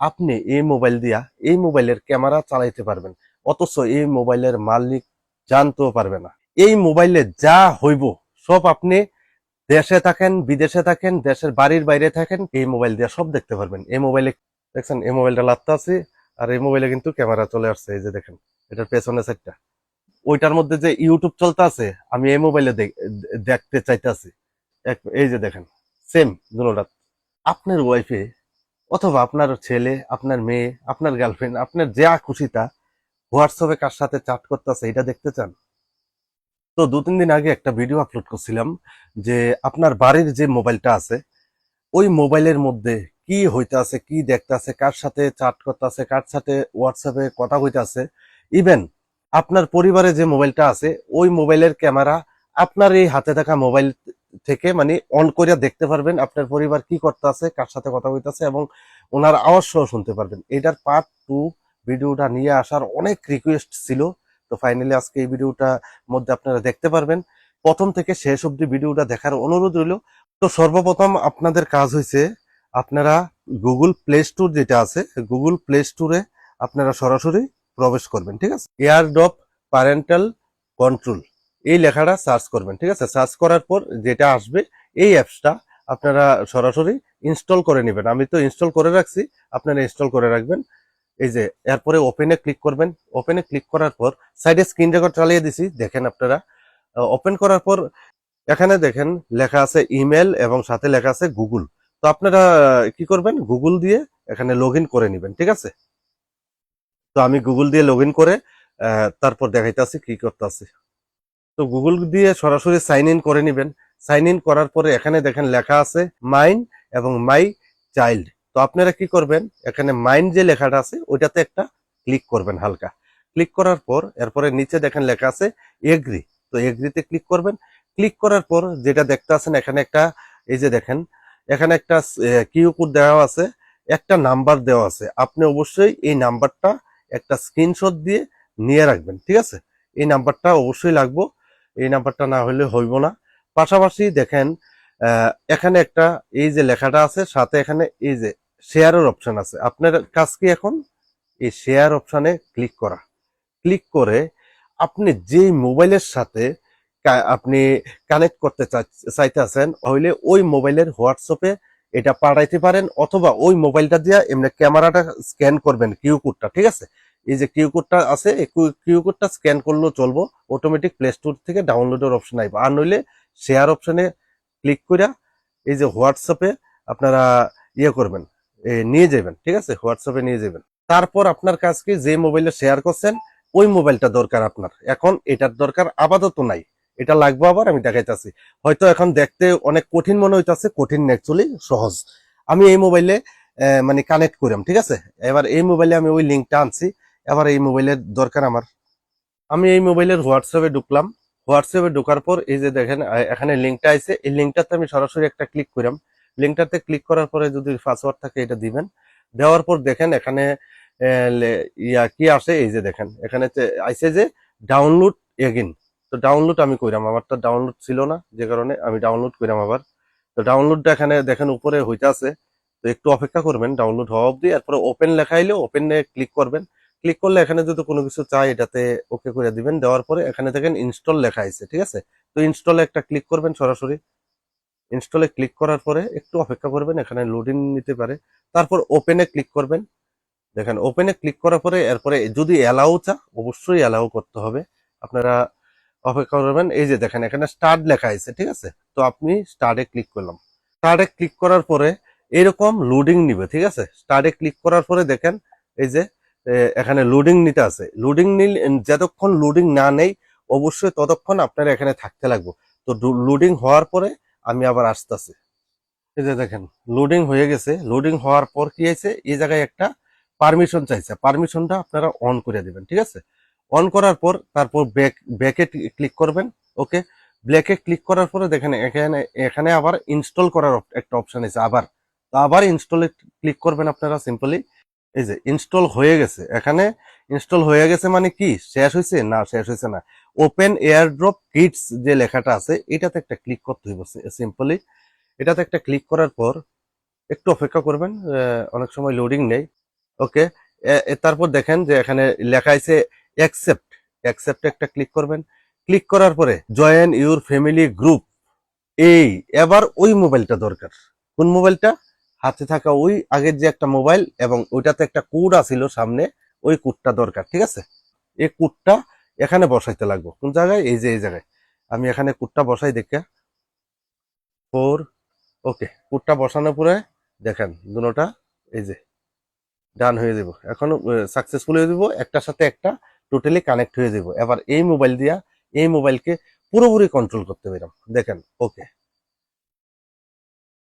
আপনি এই মোবাইল দিয়া এই মোবাইলের ক্যামেরা চালাইতে পারবেন। অথচ এই মোবাইলের মালিক জানতেও পারবে না। এই মোবাইলে যা হইব, সব আপনি দেশে থাকেন, বিদেশে থাকেন, দেশের বাড়ির বাইরে থাকেন, এই মোবাইল দিয়ে সব দেখতে পারবেন। এই মোবাইলে দেখছেন, এই মোবাইলটা লাত্তা আছে, আর এই মোবাইলে কিন্তু ক্যামেরা চলে আসছে, এই যে দেখেন, এটার পেছনে সাইডটা ওইটার মধ্যে যে ইউটিউব চলতে আছে, আমি এই মোবাইলে দেখ- দেখতে চাইতেছি। এই যে দেখেন সেম দুটোটা আপনার ওয়াইফে অথবা আপনার ছেলে, আপনার মেয়ে, আপনার গার্লফ্রেন্ড আপনার যা খুশি তা হোয়াটসঅ্যাপে কার সাথে চাট করতেছে এটা দেখতে চান? তো দু তিন দিন আগে একটা ভিডিও আপলোড করছিলাম যে আপনার বাড়ির যে মোবাইলটা আছে, ওই মোবাইলের মধ্যে কি হইতে আছে কি দেখতে আছে কার সাথে চাট করতে আছে কার সাথে হোয়াটসঅ্যাপে কথা হইতে আছে ইভেন আপনার পরিবারে যে মোবাইলটা আছে, ওই মোবাইলের ক্যামেরা আপনার এই হাতে থাকা মোবাইল থেকে মানে অন করিয়া দেখতে পারবেন আপনার পরিবার কি করতে আছে, কার সাথে কথা হইতাছে এবং ওনার আওয়াজ সহ শুনতে পারবেন। এটার পার্ট টু ভিডিওটা নিয়ে আসার অনেক রিকোয়েস্ট ছিল। তো ফাইনালি আজকে এই ভিডিওটা মধ্যে আপনারা দেখতে পারবেন। প্রথম থেকে শেষ অবধি ভিডিওটা দেখার অনুরোধ রইল। তো সর্বপ্রথম আপনাদের কাজ হয়েছে আপনারা গুগল প্লে স্টোর যেটা আছে গুগল প্লে স্টোরে আপনারা সরাসরি প্রবেশ করবেন, ঠিক আছে? এয়ার এয়ারড্রপ প্যারেন্টাল কন্ট্রোল এই লেখাটা সার্চ করবেন, ঠিক আছে? সার্চ করার পর যেটা আসবে, এই অ্যাপসটা আপনারা সরাসরি ইনস্টল করে নেবেন। আমি তো ইনস্টল করে রাখছি, আপনারা ইনস্টল করে রাখবেন। এই যে, এরপরে ওপেনে ক্লিক করবেন। ওপেনে ক্লিক করার পর সাইডে স্ক্রিন রেকর্ড চালিয়ে দিছি, দেখেন আপনারা। ওপেন করার পর এখানে দেখেন, লেখা আছে ইমেল এবং সাথে লেখা আছে গুগল তো আপনারা কি করবেন? গুগল দিয়ে এখানে লগ করে নেবেন, ঠিক আছে? তো আমি গুগল দিয়ে লগ করে তারপর দেখাইতেছি কি করতেছি। তো গুগল দিয়ে সরাসরি সাইন ইন করে নেবেন। সাইন ইন করার পরে এখানে দেখেন লেখা আছে মাইন এবং মাই চাইল্ড তো আপনারা কি করবেন? এখানে মাইন যে লেখাটা আছে, ওইটাতে একটা ক্লিক করবেন হালকা। ক্লিক করার পর, এরপরে নিচে দেখেন লেখা আছে এগ্রি তো এগ্রিতে ক্লিক করবেন। ক্লিক করার পর যেটা দেখতে আছেন, এখানে একটা, এই যে দেখেন, এখানে একটা কিউ কোড দেওয়া আছে, একটা নাম্বার দেওয়া আছে। আপনি অবশ্যই এই নাম্বারটা একটা স্ক্রিনশট দিয়ে নিয়ে রাখবেন, ঠিক আছে? এই নাম্বারটা অবশ্যই লাগবো। এই নাম্বারটা না হলে হইব না। পাশাপাশি দেখেন এখানে একটা এই যে লেখাটা আছে, সাথে এখানে এই যে শেয়ারের অপশান আছে। আপনার কাজ কি এখন? এই শেয়ার অপশানে ক্লিক করা। ক্লিক করে আপনি যেই মোবাইলের সাথে আপনি কানেক্ট করতে চাইতেছেন, হইলে ওই মোবাইলের হোয়াটসঅ্যাপে এটা পাঠাইতে পারেন, অথবা ওই মোবাইলটা দিয়ে এমনি ক্যামেরাটা স্ক্যান করবেন কিউ কোডটা, ঠিক আছে? এই যে কিউ কোডটা আছে, এই কিউ কোডটা স্ক্যান করলেও চলবো। অটোমেটিক প্লে স্টোর থেকে ডাউনলোডের অপশন আইব। আর নইলে শেয়ার অপশনে ক্লিক করে এই যে হোয়াটসঅ্যাপে আপনারা ইয়ে করবেন নিয়ে যাবেন ঠিক আছে? হোয়াটসঅ্যাপে নিয়ে যাবেন তারপর আপনার কাজ কি যে মোবাইলে শেয়ার করছেন, ওই মোবাইলটা দরকার আপনার। এখন এটার দরকার আপাতত নাই। এটা লাগবে আবার, আমি দেখাইতেছি। হয়তো এখন দেখতে অনেক কঠিন মনে হইতেছে, কঠিন অ্যাকচুয়ালি সহজ। আমি এই মোবাইলে মানে কানেক্ট করাম, ঠিক আছে? এবার এই মোবাইলে আমি ওই লিঙ্কটা আনছি। এবার এই মোবাইলের দরকার আমার। আমি এই মোবাইলের হোয়াটসঅ্যাপে ঢুকলাম। হোয়াটসঅ্যাপে ঢোকার পর এই যে দেখেন এখানে লিঙ্কটা আছে। এই লিঙ্কটাতে আমি সরাসরি একটা ক্লিক করাম লিঙ্কটাতে ক্লিক করার পরে যদি পাসওয়ার্ড থাকে এটা দিবেন। দেওয়ার পর দেখেন এখানে ইয়া কি আসে? এই যে দেখেন, এখানে আইসে যে ডাউনলোড এগিন তো ডাউনলোড আমি কইরাম। আমার তো ডাউনলোড ছিল না, যে কারণে আমি ডাউনলোড কইরাম আবার। তো ডাউনলোডটা এখানে দেখেন উপরে হইতে আছে তো একটু অপেক্ষা করবেন ডাউনলোড হওয়া অবধি। এরপরে ওপেন লেখা এলে ওপেনে ক্লিক করবেন। ক্লিক করলে এখানে যদি কোনো কিছু চাই এটাতে ওকে করে দিবেন। দেওয়ার পরে এখানে দেখেন ইনস্টল লেখা আছে, ঠিক আছে? তো ইনস্টলে একটা ক্লিক করবেন সরাসরি। ইনস্টলে ক্লিক করার পরে একটু অপেক্ষা করবেন, এখানে লোডিং নিতে পারে। তারপর ওপেনে ক্লিক করবেন। দেখেন ওপেনে ক্লিক করার পরে এরপরে যদি অ্যালাউ চা, অবশ্যই অ্যালাউ করতে হবে। আপনারা অপেক্ষা করবেন, এই যে দেখেন এখানে স্টার্ট লেখা আছে, ঠিক আছে? তো আপনি স্টার্টে ক্লিক করলাম। স্টার্টে ক্লিক করার পরে এরকম লোডিং নিবে, ঠিক আছে? স্টার্টে ক্লিক করার পরে দেখেন, এই যে এখানে লোডিং নিতে আছে। লোডিং নিল, যতক্ষণ লোডিং না নেই, অবশ্যই ততক্ষণ আপনারা এখানে থাকতে লাগবে। তো লোডিং হওয়ার পরে আমি আবার আসতেছি। এই যে দেখেন লোডিং হয়ে গেছে। লোডিং হওয়ার পর কি হয়েছে? এই জায়গায় একটা পারমিশন চাইছে। পারমিশনটা আপনারা অন করে দিবেন, ঠিক আছে? অন করার পর তারপর ব্যাক ব্যাকে ক্লিক করবেন ওকে ব্ল্যাকে ক্লিক করার পরে দেখেন, এখানে এখানে আবার ইনস্টল করার একটা অপশন আছে আবার। তো আবার ইনস্টলে ক্লিক করবেন আপনারা সিম্পলি এই যে ইনস্টল হয়ে গেছে, এখানে ইনস্টল হয়ে গেছে মানে কি? শেষ হয়েছে না, শেষ হয়েছে না। ওপেন এয়ারড্রপ কিটস যে লেখাটা আছে, এটাতে একটা ক্লিক করতে হইব সিম্পলি এটাতে একটা ক্লিক করার পর একটু অপেক্ষা করবেন অনেক সময় লোডিং নেই। ওকে তারপর দেখেন যে এখানে লেখা আছে অ্যাকসেপ্ট অ্যাকসেপ্ট একটা ক্লিক করবেন। ক্লিক করার পরে জয়েন ইউর ফ্যামিলি গ্রুপ এই, এবার ওই মোবাইলটা দরকার। কোন মোবাইলটা হাতে থাকা ওই আগের যে একটা মোবাইল এবং ওইটাতে একটা কোড আছিল সামনে, ওই কোডটা দরকার, ঠিক আছে? এই কোডটা এখানে বসাইতে লাগবো। কোন জায়গায়? এই যে, এই জায়গায়। আমি এখানে কোডটা বসাই দেখে। ফোর ওকে কোডটা বসানোর পরে দেখেন দুটোটা এই যে ডান হয়ে যাব। এখন সাকসেসফুল হয়ে যাব, একটার সাথে একটা টোটালি কানেক্ট হয়ে যাব। এবার এই মোবাইল দিয়া, এই মোবাইলকে পুরোপুরি কন্ট্রোল করতে পেলাম দেখেন ওকে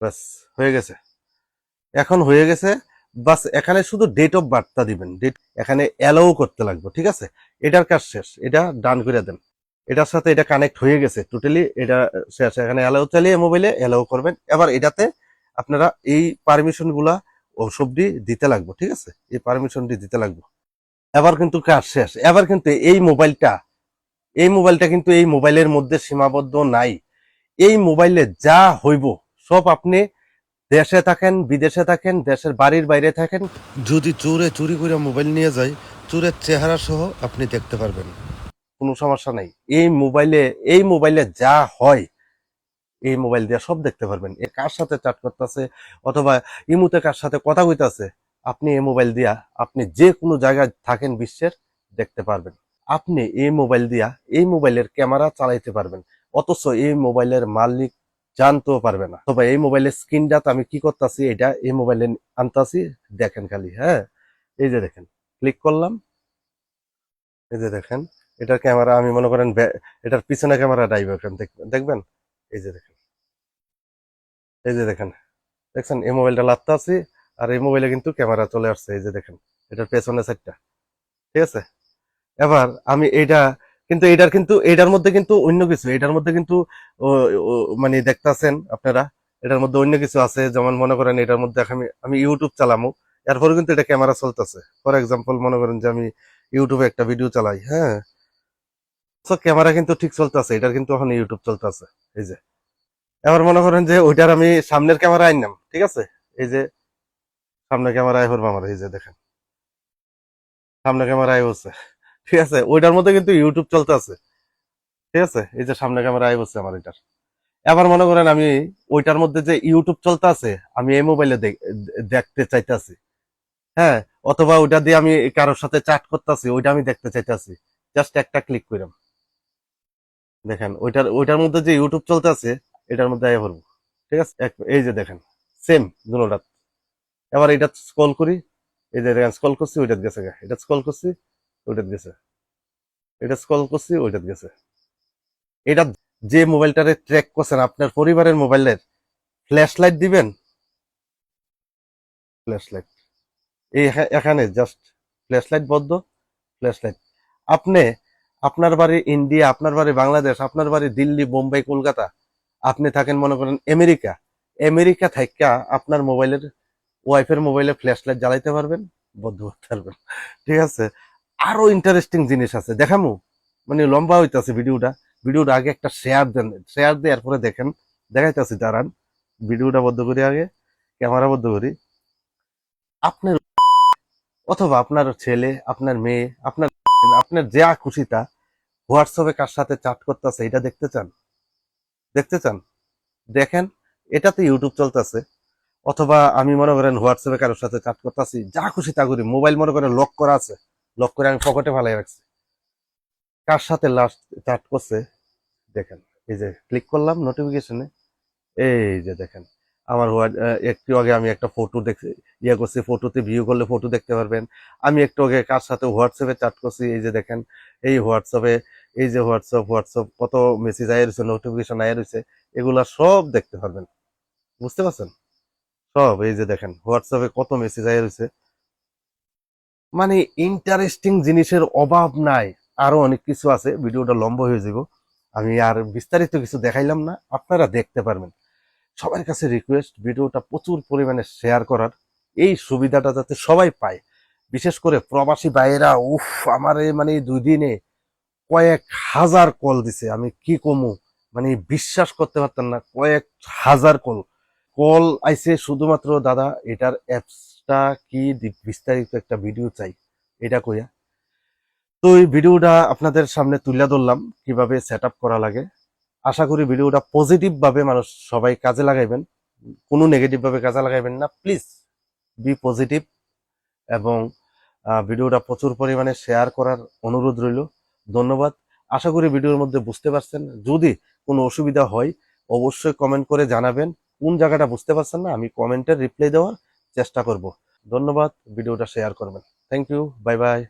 বাস হয়ে গেছে। এখন হয়ে গেছে। বাস এখানে শুধু ডেট অফ বার্থটা দিবেন। ডেট এখানে অ্যালাও করতে লাগবে, ঠিক আছে? এটার কাজ শেষ। এটা ডান করে দেন। এটার সাথে এটা কানেক্ট হয়ে গেছে টোটালি এটা শেষ এখানে অ্যালাউ চালিয়ে মোবাইলে অ্যালাও করবেন। এবার এটাতে আপনারা এই পারমিশনগুলা ওসবটি দিতে লাগবে, ঠিক আছে? এই পারমিশনটি দিতে লাগবে। এবার কিন্তু কাজ শেষ। এবার কিন্তু এই মোবাইলটা এই মোবাইলটা কিন্তু এই মোবাইলের মধ্যে সীমাবদ্ধ নাই। এই মোবাইলে যা হইব, সব আপনি দেশে থাকেন বিদেশে থাকেন দেশের বাড়ির বাইরে থাকেন। যদি চোরে চুরি করে মোবাইল নিয়ে যায় চোরের চেহারা সহ আপনি দেখতে পারবেন। কোনো সমস্যা নাই। এই মোবাইলে এই মোবাইলে যা হয় এই মোবাইল দিয়ে সব দেখতে পারবেন। এ কার সাথে চাট করতেছে অথবা ইমুতে কার সাথে কথা কইতাছে আপনি এই মোবাইল দিয়া আপনি যে কোনো জায়গায় থাকেন বিশ্বের দেখতে পারবেন। আপনি এই মোবাইল দিয়া এই মোবাইলের ক্যামেরা চালাইতে পারবেন। অথচ এই মোবাইলের মালিক জানতেও পারবে না। তবে এই মোবাইলের স্ক্রিনটা তো আমি কি করতেছি, এটা এই মোবাইলে আনতাছি, দেখেন খালি হ্যাঁ? এই যে দেখেন ক্লিক করলাম। এই যে দেখেন, এটার ক্যামেরা আমি মনে করেন এটার পিছনে ক্যামেরা ডাইভ দেখবেন দেখবেন? এই যে দেখেন। এই যে দেখেন, দেখছেন? এই মোবাইলটা লাত্তা আছি আর এই মোবাইলে কিন্তু ক্যামেরা চলে আসছে, এই যে দেখেন, এটার পেছনে সাইডটা ঠিক আছে? এবার আমি এইটা কিন্তু এটার কিন্তু, এটার মধ্যে কিন্তু অন্য কিছু, এটার মধ্যে কিন্তু মানে দেখতাছেন আপনারা, এটার মধ্যে অন্য কিছু আছে, যেমন মনে করেন এটার মধ্যে আমি আমি ইউটিউব চালামো, এরপরে কিন্তু এটা ক্যামেরা চলতেছে। ফর এক্সাম্পল মনে করেন যে আমি ইউটিউবে একটা ভিডিও চালাই হ্যাঁ? তো ক্যামেরা কিন্তু ঠিক চলতেছে, এটার কিন্তু এখন ইউটিউব চলতেছে, এই যে। এবার মনে করেন যে ওইটার আমি সামনের ক্যামেরা আনলাম ঠিক আছে? এই যে, সামনে ক্যামেরা আয় করব আমার, এই যে দেখেন। সামনে ক্যামেরা আয় হচ্ছে ঠিক আছে? ওইটার মধ্যে কিন্তু ইউটিউব চলতে আছে। ঠিক আছে? এই যে সামনে ক্যামেরা আয় হচ্ছে আমার এটার। এবার মনে করেন আমি ওইটার মধ্যে যে ইউটিউব চলতে আছে, আমি এই মোবাইলে দেখতে চাইতেছি। হ্যাঁ? অথবা ওইটা দিয়ে আমি কারোর সাথে চ্যাট করতেছি, ওইটা আমি দেখতে চাইতেছি। জাস্ট একটা ক্লিক করলাম দেখেন, ওইটার ওইটার মধ্যে যে ইউটিউব চলতে আছে, এটার মধ্যে আয় ভরবো ঠিক আছে? এই যে দেখেন সেম দুটা এবার এটা স্ক্রল করি। এই যে দেখেন স্ক্রল করছি ওইটা গেছে এটা স্ক্রল করছি। ওইটাত গেছে। এটা স্ক্রল করছি, ওইটাত গেছে। এটা যে মোবাইলটারে ট্র্যাক করছেন, আপনার পরিবারের মোবাইলের ফ্ল্যাশ লাইট দিবেন? ফ্ল্যাশ লাইট এই এখানে জাস্ট ফ্ল্যাশ লাইট বদ্ধ ফ্ল্যাশ লাইট আপনি, আপনার বাড়ি ইন্ডিয়া, আপনার বাড়ি বাংলাদেশ, আপনার বাড়ি দিল্লি, বোম্বাই, কলকাতা, আপনি থাকেন মনে করেন আমেরিকা। আমেরিকা থাইকা আপনার মোবাইলের, ওয়াইফের মোবাইলে ফ্ল্যাশ লাইট জ্বালাইতে পারবেন বদ্ধ করতে পারবেন ঠিক আছে? আরও ইন্টারেস্টিং জিনিস আছে। দেখামু? মানে লম্বা হইতেছে ভিডিওটা। ভিডিওটা আগে একটা শেয়ার দেন শেয়ার দেওয়ার পরে দেখেন। দেখাইতেছি, দাঁড়ান। ভিডিওটা বদ্ধ করি আগে, ক্যামেরা বদ্ধ করি। আপনার অথবা আপনার ছেলে, আপনার মেয়ে, আপনার আপনার যা খুশি তা হোয়াটসঅ্যাপে কার সাথে চাট করতেছে, এটা দেখতে চান? দেখতে চান? দেখেন, এটাতে ইউটিউব চলতেছে। অথবা আমি মনে করেন হোয়াটসঅ্যাপে কারোর সাথে চাট করতেছি, যা খুশি তা করি। মোবাইল মনে করেন লক করা আছে। লক করে আমি পকেটে ফালাই রাখছি। কার সাথে লাস্ট চাট করছে? দেখেন, এই যে ক্লিক করলাম নোটিফিকেশনে এই যে দেখেন, আমার একটু আগে আমি একটা ফটো দেখছি ইয়ে করছি ফটোতে ভিউ করলে ফটো দেখতে পারবেন। আমি একটু আগে কার সাথে হোয়াটসঅ্যাপে চাট করছি, এই যে দেখেন, এই হোয়াটসঅ্যাপে এই যে হোয়াটসঅ্যাপ হোয়াটসঅ্যাপ কত মেসেজ আয় রয়েছে নোটিফিকেশন আয় রয়েছে এগুলা সব দেখতে পারবেন। বুঝতে পারছেন? সব, এই যে দেখেন হোয়াটসঅ্যাপে কত মেসেজ আয় রয়েছে মানে ইন্টারেস্টিং জিনিসের অভাব নাই। আরও অনেক কিছু আছে, ভিডিওটা লম্বা হয়ে যাব আমি আর বিস্তারিত কিছু দেখাইলাম না, আপনারা দেখতে পারবেন। সবার কাছে রিকোয়েস্ট ভিডিওটা প্রচুর পরিমাণে শেয়ার করার। এই সুবিধাটা যাতে সবাই পায়। বিশেষ করে প্রবাসী ভাইয়েরা, উফ, আমার মানে দুই দিনে কয়েক হাজার কল দিছে। আমি কি কমু? মানে বিশ্বাস করতে পারতাম না, কয়েক হাজার কল কল আইছে শুধুমাত্র দাদা, এটার অ্যাপস কাজটা কি বিস্তারিত একটা ভিডিও চাই, এটা কইয়া। তো এই ভিডিওটা আপনাদের সামনে তুলে ধরলাম, কীভাবে সেট করা লাগে। আশা করি ভিডিওটা পজিটিভভাবে মানুষ সবাই কাজে লাগাইবেন। কোনো নেগেটিভভাবে কাজে লাগাইবেন না। প্লিজ বি পজিটিভ এবং ভিডিওটা প্রচুর পরিমাণে শেয়ার করার অনুরোধ রইল। ধন্যবাদ। আশা করি ভিডিওর মধ্যে বুঝতে পারছেন। যদি কোনো অসুবিধা হয়, অবশ্যই কমেন্ট করে জানাবেন। কোন জায়গাটা বুঝতে পারছেন না, আমি কমেন্টের রিপ্লাই দেওয়ার চেষ্টা করব। ধন্যবাদ ভিডিওটা শেয়ার করবেন। Thank you bye bye